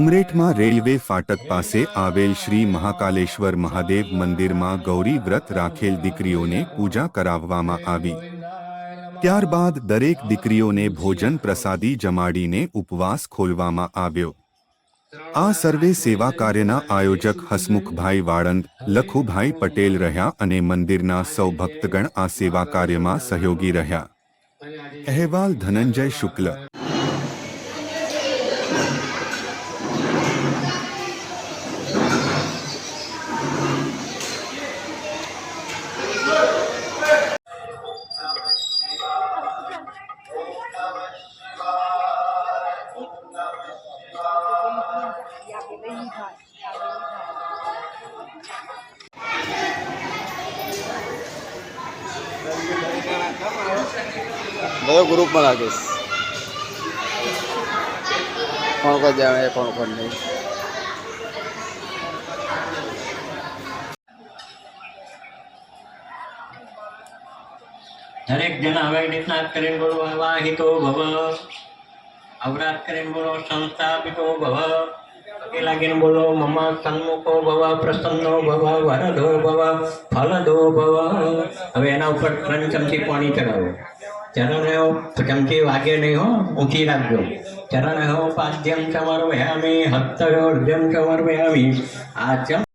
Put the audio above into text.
મઠમાં railway ફાટક પાસે આવેલ શ્રી મહાકાલેશ્વર મહાદેવ મંદિરમાં ગૌરી વ્રત રાખેલ દીકરીઓને પૂજા કરાવવામાં આવી. ત્યારબાદ દરેક દીકરીઓને ભોજન પ્રસાદી જમાડીને ઉપવાસ ખોલવામાં આવ્યો. આ સર્વે સેવા કાર્યના આયોજક હસમુખભાઈ વાળંદ, લખુભાઈ પટેલ રહ્યા અને મંદિરના સૌ ભક્તગણ આ સેવા કાર્યમાં સહયોગી રહ્યા. અહેવાલ ધનંજય શુક્લ. કયો ગ્રુપમાં લાગીશ કોણ કોણ જાણે કોણ કોણ નહીં દરેક જણા હવે રીતના કરીને બોલો વાહિતો ભવ અવરાત કરીને બોલો સંસ્થાપિતો ભવ પગે લાગીને બોલો મમા સન્મુખો ભવ, પ્રસન્નો ભવ, વરદો ભવ, ફલદો ભવ. હવે એના ઉપર ત્રણ ચમચી પાણી ચડાવો ચરણ હો, ચમચી વાગે નહીં હો ઊંચી રાખજો. ચરણ હો પાદ્યમ સમર્પયામી હસ્તયો ચમર વ્યામી. આ ચમ